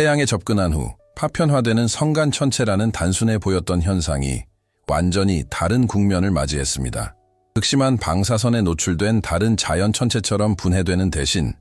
태양에 접근한 후 파편화되는 성간 천체라는 단순해 보였던 현상이 완전히 다른 국면을 맞이했습니다. 극심한 방사선에 노출된 다른 자연 천체처럼 분해되는 대신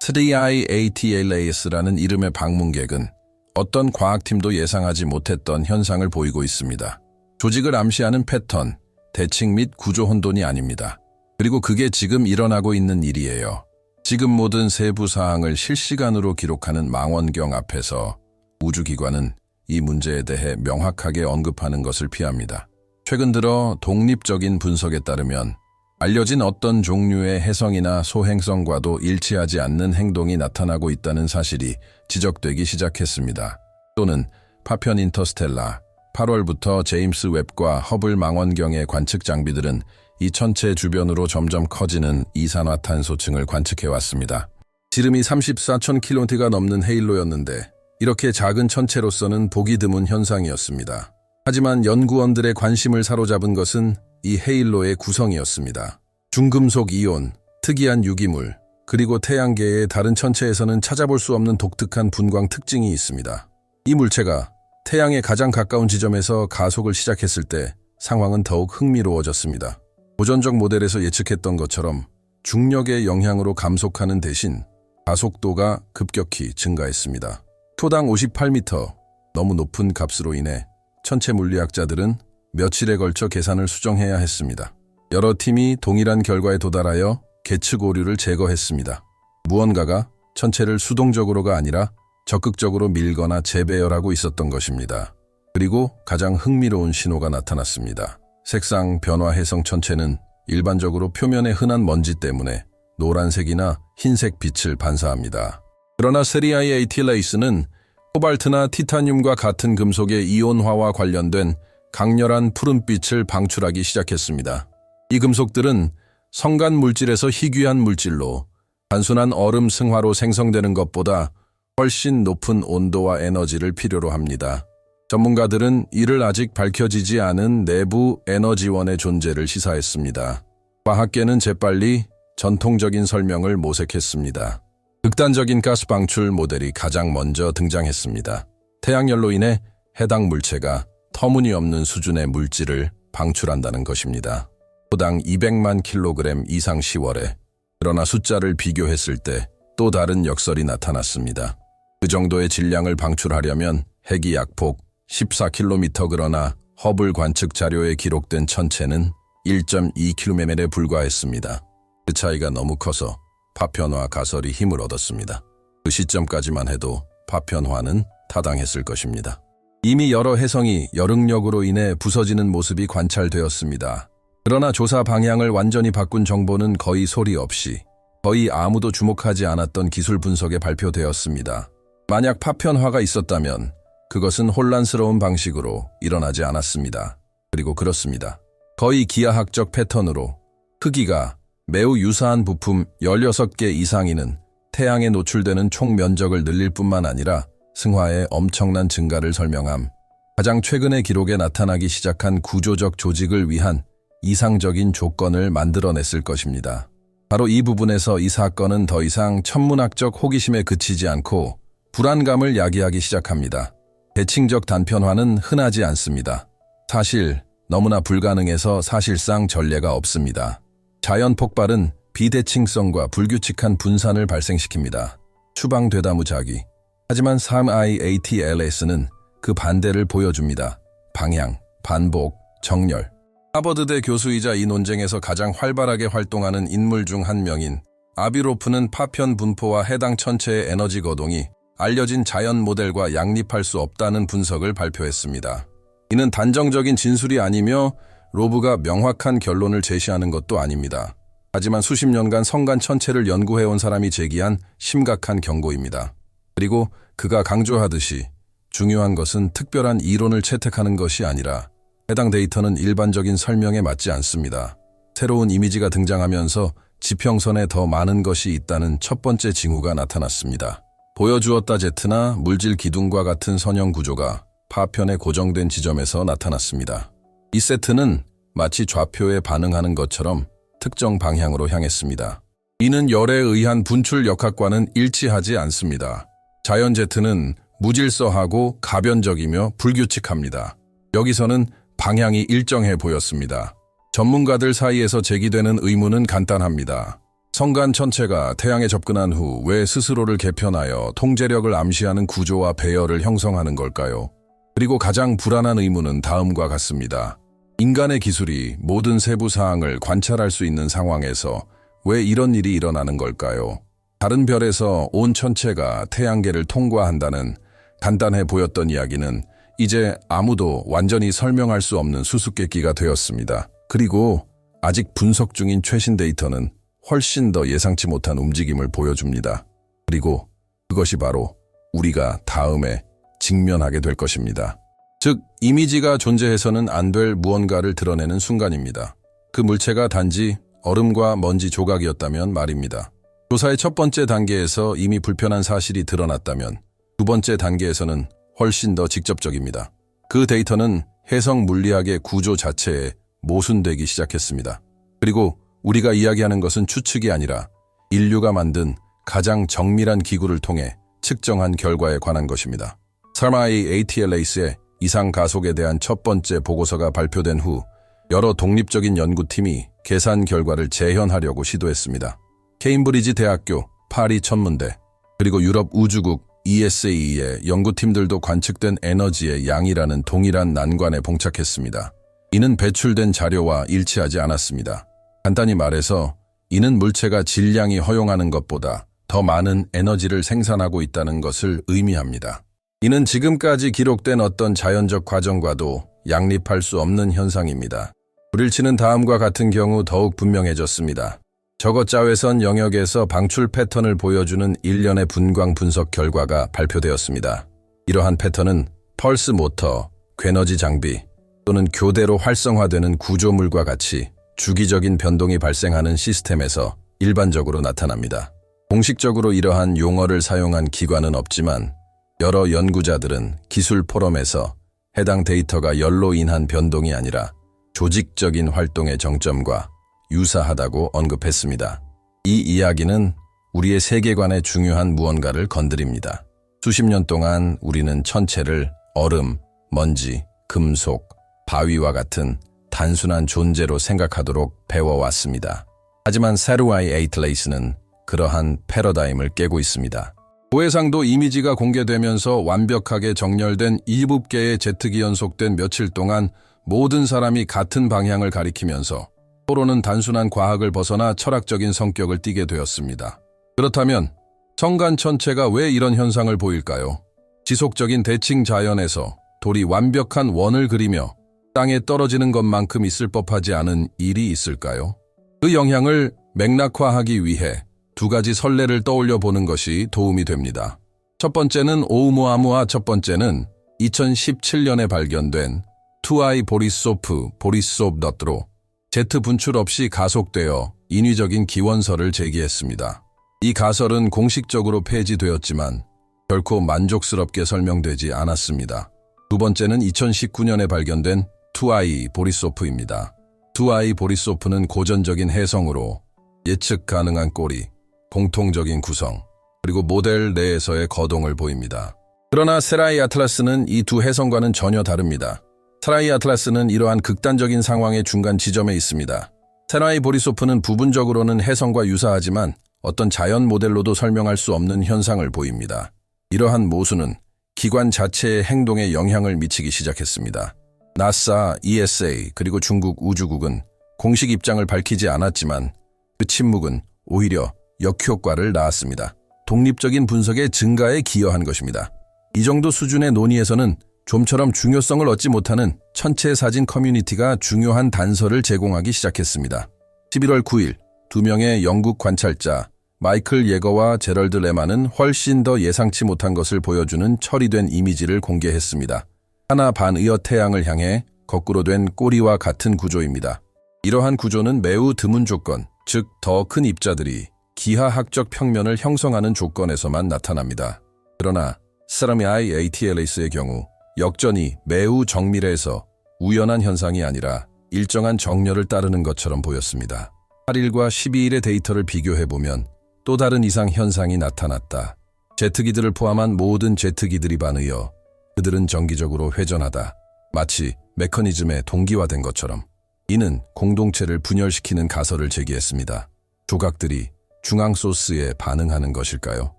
3IATLAS라는 이름의 방문객은 어떤 과학팀도 예상하지 못했던 현상을 보이고 있습니다. 조직을 암시하는 패턴, 대칭 및 구조 혼돈이 아닙니다. 그리고 그게 지금 일어나고 있는 일이에요. 지금 모든 세부 사항을 실시간으로 기록하는 망원경 앞에서 우주기관은 이 문제에 대해 명확하게 언급하는 것을 피합니다. 최근 들어 독립적인 분석에 따르면 알려진 어떤 종류의 해성이나 소행성과도 일치하지 않는 행동이 나타나고 있다는 사실이 지적되기 시작했습니다. 또는 파편 인터스텔라, 8월부터 제임스 웹과 허블 망원경의 관측 장비들은 이 천체 주변으로 점점 커지는 이산화탄소층을 관측해왔습니다. 지름이 34,000km가 넘는 헤일로였는데 이렇게 작은 천체로서는 보기 드문 현상이었습니다. 하지만 연구원들의 관심을 사로잡은 것은 이 헤일로의 구성이었습니다. 중금속 이온, 특이한 유기물, 그리고 태양계의 다른 천체에서는 찾아볼 수 없는 독특한 분광 특징이 있습니다. 이 물체가 태양에 가장 가까운 지점에서 가속을 시작했을 때 상황은 더욱 흥미로워졌습니다. 고전적 모델에서 예측했던 것처럼 중력의 영향으로 감속하는 대신 가속도가 급격히 증가했습니다. 초당 58m, 너무 높은 값으로 인해 천체 물리학자들은 며칠에 걸쳐 계산을 수정해야 했습니다. 여러 팀이 동일한 결과에 도달하여 계측 오류를 제거했습니다. 무언가가 천체를 수동적으로가 아니라 적극적으로 밀거나 재배열하고 있었던 것입니다. 그리고 가장 흥미로운 신호가 나타났습니다. 색상 변화 해성 천체는 일반적으로 표면의 흔한 먼지 때문에 노란색이나 흰색 빛을 반사합니다. 그러나 세리아의 에이틸레이스는 코발트나 티타늄과 같은 금속의 이온화와 관련된 강렬한 푸른빛을 방출하기 시작했습니다. 이 금속들은 성간 물질에서 희귀한 물질로 단순한 얼음 승화로 생성되는 것보다 훨씬 높은 온도와 에너지를 필요로 합니다. 전문가들은 이를 아직 밝혀지지 않은 내부 에너지원의 존재를 시사했습니다. 과학계는 재빨리 전통적인 설명을 모색했습니다. 극단적인 가스 방출 모델이 가장 먼저 등장했습니다. 태양열로 인해 해당 물체가 터무니없는 수준의 물질을 방출한다는 것입니다. 호당 200만 킬로그램 이상 10월에 그러나 숫자를 비교했을 때 또 다른 역설이 나타났습니다. 그 정도의 질량을 방출하려면 핵이 약폭 14km 그러나 허블 관측 자료에 기록된 천체는 1.2km에 불과했습니다. 그 차이가 너무 커서 파편화 가설이 힘을 얻었습니다. 그 시점까지만 해도 파편화는 타당했을 것입니다. 이미 여러 해성이 열응력으로 인해 부서지는 모습이 관찰되었습니다. 그러나 조사 방향을 완전히 바꾼 정보는 거의 소리 없이 거의 아무도 주목하지 않았던 기술 분석에 발표되었습니다. 만약 파편화가 있었다면 그것은 혼란스러운 방식으로 일어나지 않았습니다. 그리고 그렇습니다. 거의 기하학적 패턴으로 크기가 매우 유사한 부품 16개 이상이는 태양에 노출되는 총 면적을 늘릴 뿐만 아니라 승화의 엄청난 증가를 설명함. 가장 최근의 기록에 나타나기 시작한 구조적 조직을 위한 이상적인 조건을 만들어냈을 것입니다. 바로 이 부분에서 이 사건은 더 이상 천문학적 호기심에 그치지 않고 불안감을 야기하기 시작합니다. 대칭적 단편화는 흔하지 않습니다. 사실 너무나 불가능해서 사실상 전례가 없습니다. 자연 폭발은 비대칭성과 불규칙한 분산을 발생시킵니다. 추방 되다무자기. 하지만 3IATLS는 그 반대를 보여줍니다. 방향, 반복, 정렬. 하버드대 교수이자 이 논쟁에서 가장 활발하게 활동하는 인물 중 한 명인 아비로프는 파편 분포와 해당 천체의 에너지 거동이 알려진 자연 모델과 양립할 수 없다는 분석을 발표했습니다. 이는 단정적인 진술이 아니며 로브가 명확한 결론을 제시하는 것도 아닙니다. 하지만 수십 년간 성간 천체를 연구해온 사람이 제기한 심각한 경고입니다. 그리고 그가 강조하듯이 중요한 것은 특별한 이론을 채택하는 것이 아니라 해당 데이터는 일반적인 설명에 맞지 않습니다. 새로운 이미지가 등장하면서 지평선에 더 많은 것이 있다는 첫 번째 징후가 나타났습니다. 보여주었다 제트나 물질 기둥과 같은 선형 구조가 파편에 고정된 지점에서 나타났습니다. 이 세트는 마치 좌표에 반응하는 것처럼 특정 방향으로 향했습니다. 이는 열에 의한 분출 역학과는 일치하지 않습니다. 자연 제트는 무질서하고 가변적이며 불규칙합니다. 여기서는 방향이 일정해 보였습니다. 전문가들 사이에서 제기되는 의문은 간단합니다. 성간 전체가 태양에 접근한 후 왜 스스로를 개편하여 통제력을 암시하는 구조와 배열을 형성하는 걸까요? 그리고 가장 불안한 의문은 다음과 같습니다. 인간의 기술이 모든 세부 사항을 관찰할 수 있는 상황에서 왜 이런 일이 일어나는 걸까요? 다른 별에서 온 천체가 태양계를 통과한다는 간단해 보였던 이야기는 이제 아무도 완전히 설명할 수 없는 수수께끼가 되었습니다. 그리고 아직 분석 중인 최신 데이터는 훨씬 더 예상치 못한 움직임을 보여줍니다. 그리고 그것이 바로 우리가 다음에 직면하게 될 것입니다. 즉, 이미지가 존재해서는 안 될 무언가를 드러내는 순간입니다. 그 물체가 단지 얼음과 먼지 조각이었다면 말입니다. 조사의 첫 번째 단계에서 이미 불편한 사실이 드러났다면 두 번째 단계에서는 훨씬 더 직접적입니다. 그 데이터는 해성 물리학의 구조 자체에 모순되기 시작했습니다. 그리고 우리가 이야기하는 것은 추측이 아니라 인류가 만든 가장 정밀한 기구를 통해 측정한 결과에 관한 것입니다. 설마의 ATLAS의 이상 가속에 대한 첫 번째 보고서가 발표된 후 여러 독립적인 연구팀이 계산 결과를 재현하려고 시도했습니다. 케임브리지 대학교, 파리 천문대, 그리고 유럽 우주국 ESA의 연구팀들도 관측된 에너지의 양이라는 동일한 난관에 봉착했습니다. 이는 배출된 자료와 일치하지 않았습니다. 간단히 말해서 이는 물체가 질량이 허용하는 것보다 더 많은 에너지를 생산하고 있다는 것을 의미합니다. 이는 지금까지 기록된 어떤 자연적 과정과도 양립할 수 없는 현상입니다. 불을 치는 다음과 같은 경우 더욱 분명해졌습니다. 저거자외선 영역에서 방출 패턴을 보여주는 일련의 분광 분석 결과가 발표되었습니다. 이러한 패턴은 펄스 모터, 괴너지 장비 또는 교대로 활성화되는 구조물과 같이 주기적인 변동이 발생하는 시스템에서 일반적으로 나타납니다. 공식적으로 이러한 용어를 사용한 기관은 없지만 여러 연구자들은 기술 포럼에서 해당 데이터가 열로 인한 변동이 아니라 조직적인 활동의 정점과 유사하다고 언급했습니다. 이 이야기는 우리의 세계관의 중요한 무언가를 건드립니다. 수십 년 동안 우리는 천체를 얼음, 먼지, 금속, 바위와 같은 단순한 존재로 생각하도록 배워왔습니다. 하지만 세루아이 에이틀레이스는 그러한 패러다임을 깨고 있습니다. 고해상도 이미지가 공개되면서 완벽하게 정렬된 이북계의 제트기 연속된 며칠 동안 모든 사람이 같은 방향을 가리키면서 서로는 단순한 과학을 벗어나 철학적인 성격을 띠게 되었습니다. 그렇다면 성간 천체가 왜 이런 현상을 보일까요? 지속적인 대칭 자연에서 돌이 완벽한 원을 그리며 땅에 떨어지는 것만큼 있을 법하지 않은 일이 있을까요? 그 영향을 맥락화하기 위해 두 가지 선례를 떠올려 보는 것이 도움이 됩니다. 첫 번째는 오우무아무아 첫 번째는 2017년에 발견된 투아이 보리소프 보리소프 너트로 제트 분출 없이 가속되어 인위적인 기원설을 제기했습니다. 이 가설은 공식적으로 폐지되었지만 결코 만족스럽게 설명되지 않았습니다. 두 번째는 2019년에 발견된 투아이 보리소프입니다. 투아이 보리소프는 고전적인 해성으로 예측 가능한 꼬리, 공통적인 구성, 그리고 모델 내에서의 거동을 보입니다. 그러나 세라이 아틀라스는 이 두 해성과는 전혀 다릅니다. 세라이 아틀라스는 이러한 극단적인 상황의 중간 지점에 있습니다. 세라이 보리소프는 부분적으로는 해성과 유사하지만 어떤 자연 모델로도 설명할 수 없는 현상을 보입니다. 이러한 모순은 기관 자체의 행동에 영향을 미치기 시작했습니다. 나사, ESA, 그리고 중국 우주국은 공식 입장을 밝히지 않았지만 그 침묵은 오히려 역효과를 낳았습니다. 독립적인 분석의 증가에 기여한 것입니다. 이 정도 수준의 논의에서는 좀처럼 중요성을 얻지 못하는 천체 사진 커뮤니티가 중요한 단서를 제공하기 시작했습니다. 11월 9일 두 명의 영국 관찰자 마이클 예거와 제럴드 레마는 훨씬 더 예상치 못한 것을 보여주는 처리된 이미지를 공개했습니다. 하나 반의어 태양을 향해 거꾸로 된 꼬리와 같은 구조입니다. 이러한 구조는 매우 드문 조건, 즉 더 큰 입자들이 기하학적 평면을 형성하는 조건에서만 나타납니다. 그러나 세라미아이 ATLAS의 경우 역전이 매우 정밀해서 우연한 현상이 아니라 일정한 정렬을 따르는 것처럼 보였습니다. 8일과 12일의 데이터를 비교해보면 또 다른 이상 현상이 나타났다. 제트기들을 포함한 모든 제트기들이 반의어 그들은 정기적으로 회전하다. 마치 메커니즘에 동기화된 것처럼. 이는 공동체를 분열시키는 가설을 제기했습니다. 조각들이 중앙 소스에 반응하는 것일까요?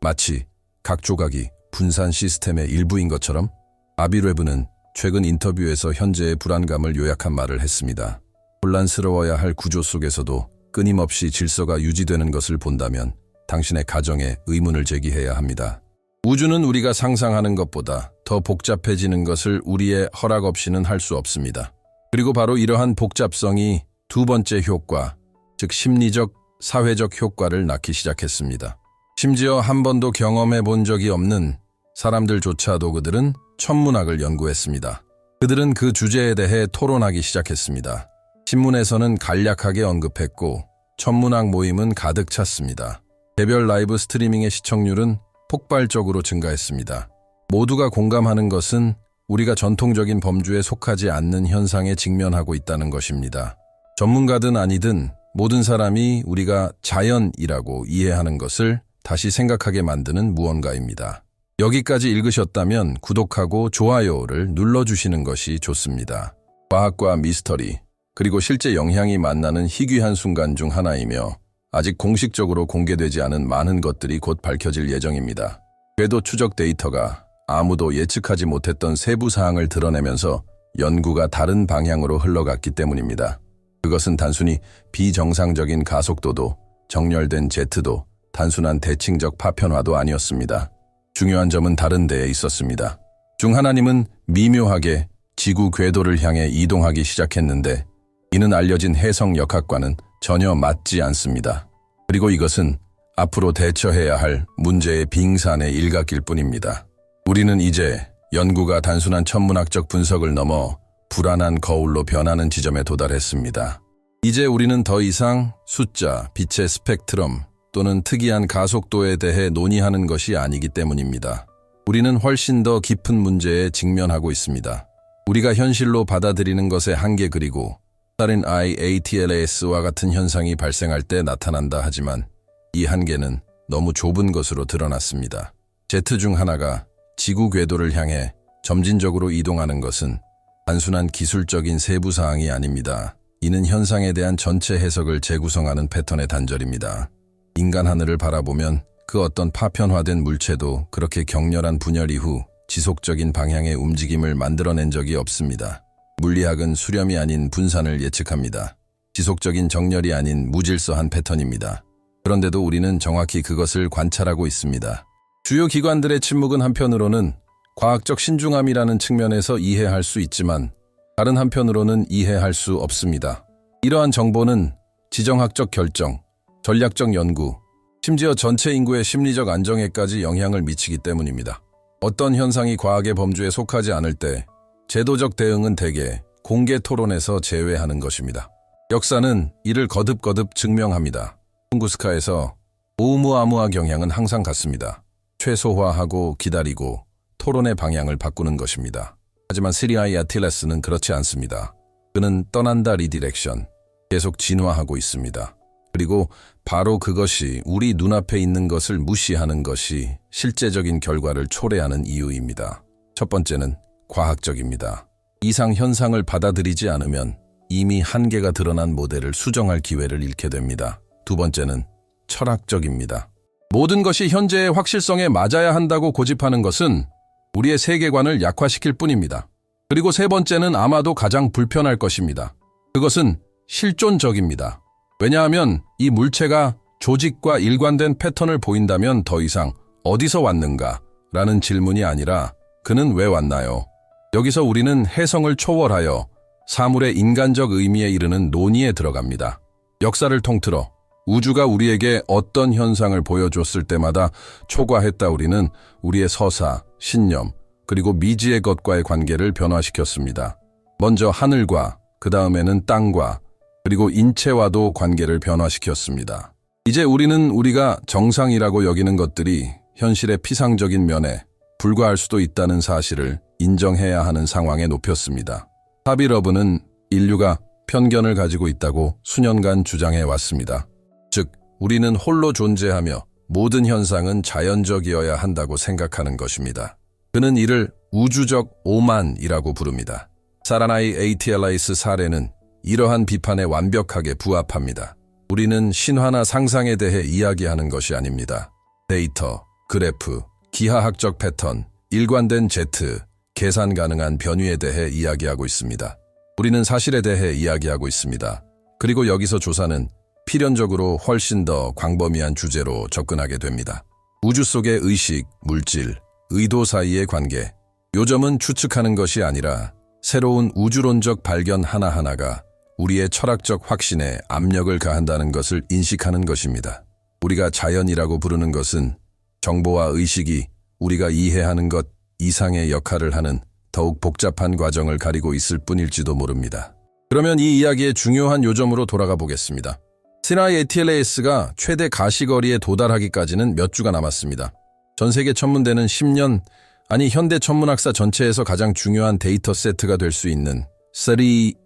마치 각 조각이 분산 시스템의 일부인 것처럼 아비레브는 최근 인터뷰에서 현재의 불안감을 요약한 말을 했습니다. 혼란스러워야 할 구조 속에서도 끊임없이 질서가 유지되는 것을 본다면 당신의 가정에 의문을 제기해야 합니다. 우주는 우리가 상상하는 것보다 더 복잡해지는 것을 우리의 허락 없이는 할 수 없습니다. 그리고 바로 이러한 복잡성이 두 번째 효과, 즉 심리적, 사회적 효과를 낳기 시작했습니다. 심지어 한 번도 경험해 본 적이 없는 사람들조차도 그들은 천문학을 연구했습니다. 그들은 그 주제에 대해 토론하기 시작했습니다. 신문에서는 간략하게 언급했고 천문학 모임은 가득 찼습니다. 개별 라이브 스트리밍의 시청률은 폭발적으로 증가했습니다. 모두가 공감하는 것은 우리가 전통적인 범주에 속하지 않는 현상에 직면하고 있다는 것입니다. 전문가든 아니든 모든 사람이 우리가 자연이라고 이해하는 것을 다시 생각하게 만드는 무언가입니다. 여기까지 읽으셨다면 구독하고 좋아요를 눌러주시는 것이 좋습니다. 과학과 미스터리, 그리고 실제 영향이 만나는 희귀한 순간 중 하나이며 아직 공식적으로 공개되지 않은 많은 것들이 곧 밝혀질 예정입니다. 궤도 추적 데이터가 아무도 예측하지 못했던 세부 사항을 드러내면서 연구가 다른 방향으로 흘러갔기 때문입니다. 그것은 단순히 비정상적인 가속도도 정렬된 제트도 단순한 대칭적 파편화도 아니었습니다. 중요한 점은 다른 데에 있었습니다. 중 하나님은 미묘하게 지구 궤도를 향해 이동하기 시작했는데 이는 알려진 해성 역학과는 전혀 맞지 않습니다. 그리고 이것은 앞으로 대처해야 할 문제의 빙산의 일각일 뿐입니다. 우리는 이제 연구가 단순한 천문학적 분석을 넘어 불안한 거울로 변하는 지점에 도달했습니다. 이제 우리는 더 이상 숫자, 빛의 스펙트럼 또는 특이한 가속도에 대해 논의하는 것이 아니기 때문입니다. 우리는 훨씬 더 깊은 문제에 직면하고 있습니다. 우리가 현실로 받아들이는 것의 한계 그리고 다른 IATLAS와 같은 현상이 발생할 때 나타난다 하지만 이 한계는 너무 좁은 것으로 드러났습니다. 제트 중 하나가 지구 궤도를 향해 점진적으로 이동하는 것은 단순한 기술적인 세부 사항이 아닙니다. 이는 현상에 대한 전체 해석을 재구성하는 패턴의 단절입니다. 인간 하늘을 바라보면 그 어떤 파편화된 물체도 그렇게 격렬한 분열 이후 지속적인 방향의 움직임을 만들어낸 적이 없습니다. 물리학은 수렴이 아닌 분산을 예측합니다. 지속적인 정렬이 아닌 무질서한 패턴입니다. 그런데도 우리는 정확히 그것을 관찰하고 있습니다. 주요 기관들의 침묵은 한편으로는 과학적 신중함이라는 측면에서 이해할 수 있지만 다른 한편으로는 이해할 수 없습니다. 이러한 정보는 지정학적 결정, 전략적 연구, 심지어 전체 인구의 심리적 안정에까지 영향을 미치기 때문입니다. 어떤 현상이 과학의 범주에 속하지 않을 때 제도적 대응은 대개 공개 토론에서 제외하는 것입니다. 역사는 이를 거듭거듭 증명합니다. 퉁구스카에서 오무아무아 경향은 항상 같습니다. 최소화하고 기다리고 토론의 방향을 바꾸는 것입니다. 하지만 시리아의 아틸레스는 그렇지 않습니다. 그는 떠난다 리디렉션, 계속 진화하고 있습니다. 그리고 바로 그것이 우리 눈앞에 있는 것을 무시하는 것이 실제적인 결과를 초래하는 이유입니다. 첫 번째는 과학적입니다. 이상 현상을 받아들이지 않으면 이미 한계가 드러난 모델을 수정할 기회를 잃게 됩니다. 두 번째는 철학적입니다. 모든 것이 현재의 확실성에 맞아야 한다고 고집하는 것은 우리의 세계관을 약화시킬 뿐입니다. 그리고 세 번째는 아마도 가장 불편할 것입니다. 그것은 실존적입니다. 왜냐하면 이 물체가 조직과 일관된 패턴을 보인다면 더 이상 어디서 왔는가? 라는 질문이 아니라 그는 왜 왔나요? 여기서 우리는 해성을 초월하여 사물의 인간적 의미에 이르는 논의에 들어갑니다. 역사를 통틀어 우주가 우리에게 어떤 현상을 보여줬을 때마다 초과했다 우리는 우리의 서사, 신념, 그리고 미지의 것과의 관계를 변화시켰습니다. 먼저 하늘과, 그 다음에는 땅과, 그리고 인체와도 관계를 변화시켰습니다. 이제 우리는 우리가 정상이라고 여기는 것들이 현실의 피상적인 면에 불과할 수도 있다는 사실을 인정해야 하는 상황에 높였습니다. 하비러브는 인류가 편견을 가지고 있다고 수년간 주장해 왔습니다. 즉, 우리는 홀로 존재하며 모든 현상은 자연적이어야 한다고 생각하는 것입니다. 그는 이를 우주적 오만이라고 부릅니다. 사라나이 ATLIS 사례는 이러한 비판에 완벽하게 부합합니다. 우리는 신화나 상상에 대해 이야기하는 것이 아닙니다. 데이터, 그래프, 기하학적 패턴, 일관된 Z, 계산 가능한 변위에 대해 이야기하고 있습니다. 우리는 사실에 대해 이야기하고 있습니다. 그리고 여기서 조사는 필연적으로 훨씬 더 광범위한 주제로 접근하게 됩니다. 우주 속의 의식, 물질, 의도 사이의 관계. 요점은 추측하는 것이 아니라 새로운 우주론적 발견 하나하나가 우리의 철학적 확신에 압력을 가한다는 것을 인식하는 것입니다. 우리가 자연이라고 부르는 것은 정보와 의식이 우리가 이해하는 것 이상의 역할을 하는 더욱 복잡한 과정을 가리고 있을 뿐일지도 모릅니다. 그러면 이 이야기의 중요한 요점으로 돌아가 보겠습니다. 시나이 ATLAS가 최대 가시거리에 도달하기까지는 몇 주가 남았습니다. 전 세계 천문대는 10년, 아니 현대 천문학사 전체에서 가장 중요한 데이터 세트가 될 수 있는 3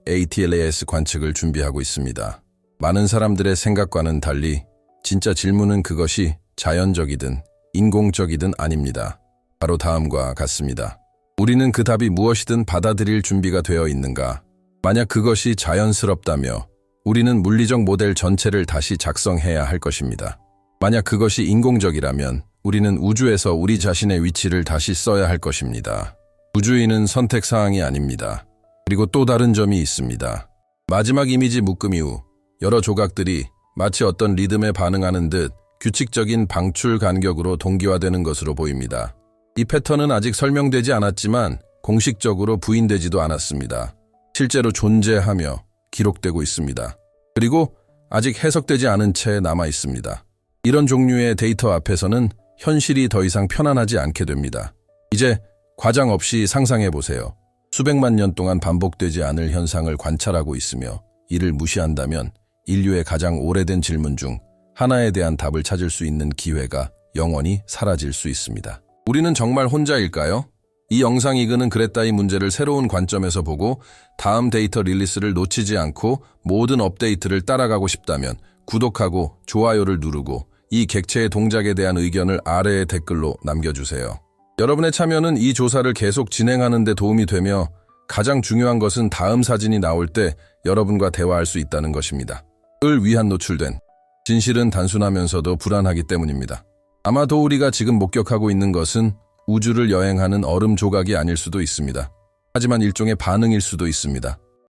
ATLAS 관측을 준비하고 있습니다. 많은 사람들의 생각과는 달리 진짜 질문은 그것이 자연적이든 인공적이든 아닙니다. 바로 다음과 같습니다. 우리는 그 답이 무엇이든 받아들일 준비가 되어 있는가? 만약 그것이 자연스럽다며 우리는 물리적 모델 전체를 다시 작성해야 할 것입니다. 만약 그것이 인공적이라면 우리는 우주에서 우리 자신의 위치를 다시 써야 할 것입니다. 우주인은 선택사항이 아닙니다. 그리고 또 다른 점이 있습니다. 마지막 이미지 묶음 이후 여러 조각들이 마치 어떤 리듬에 반응하는 듯 규칙적인 방출 간격으로 동기화되는 것으로 보입니다. 이 패턴은 아직 설명되지 않았지만 공식적으로 부인되지도 않았습니다. 실제로 존재하며 기록되고 있습니다. 그리고 아직 해석되지 않은 채 남아 있습니다. 이런 종류의 데이터 앞에서는 현실이 더 이상 편안하지 않게 됩니다. 이제 과장 없이 상상해 보세요. 수백만 년 동안 반복되지 않을 현상을 관찰하고 있으며 이를 무시한다면 인류의 가장 오래된 질문 중 하나에 대한 답을 찾을 수 있는 기회가 영원히 사라질 수 있습니다. 우리는 정말 혼자일까요? 이 영상 이그는 그랬다이 문제를 새로운 관점에서 보고 다음 데이터 릴리스를 놓치지 않고 모든 업데이트를 따라가고 싶다면 구독하고 좋아요를 누르고 이 객체의 동작에 대한 의견을 아래의 댓글로 남겨주세요. 여러분의 참여는 이 조사를 계속 진행하는 데 도움이 되며 가장 중요한 것은 다음 사진이 나올 때 여러분과 대화할 수 있다는 것입니다. 을 위한 노출된 진실은 단순하면서도 불안하기 때문입니다. 아마도 우리가 지금 목격하고 있는 것은 우주를 여행하는 얼음 조각이 아닐 수도 있습니다. 하지만 일종의 반응일 수도 있습니다.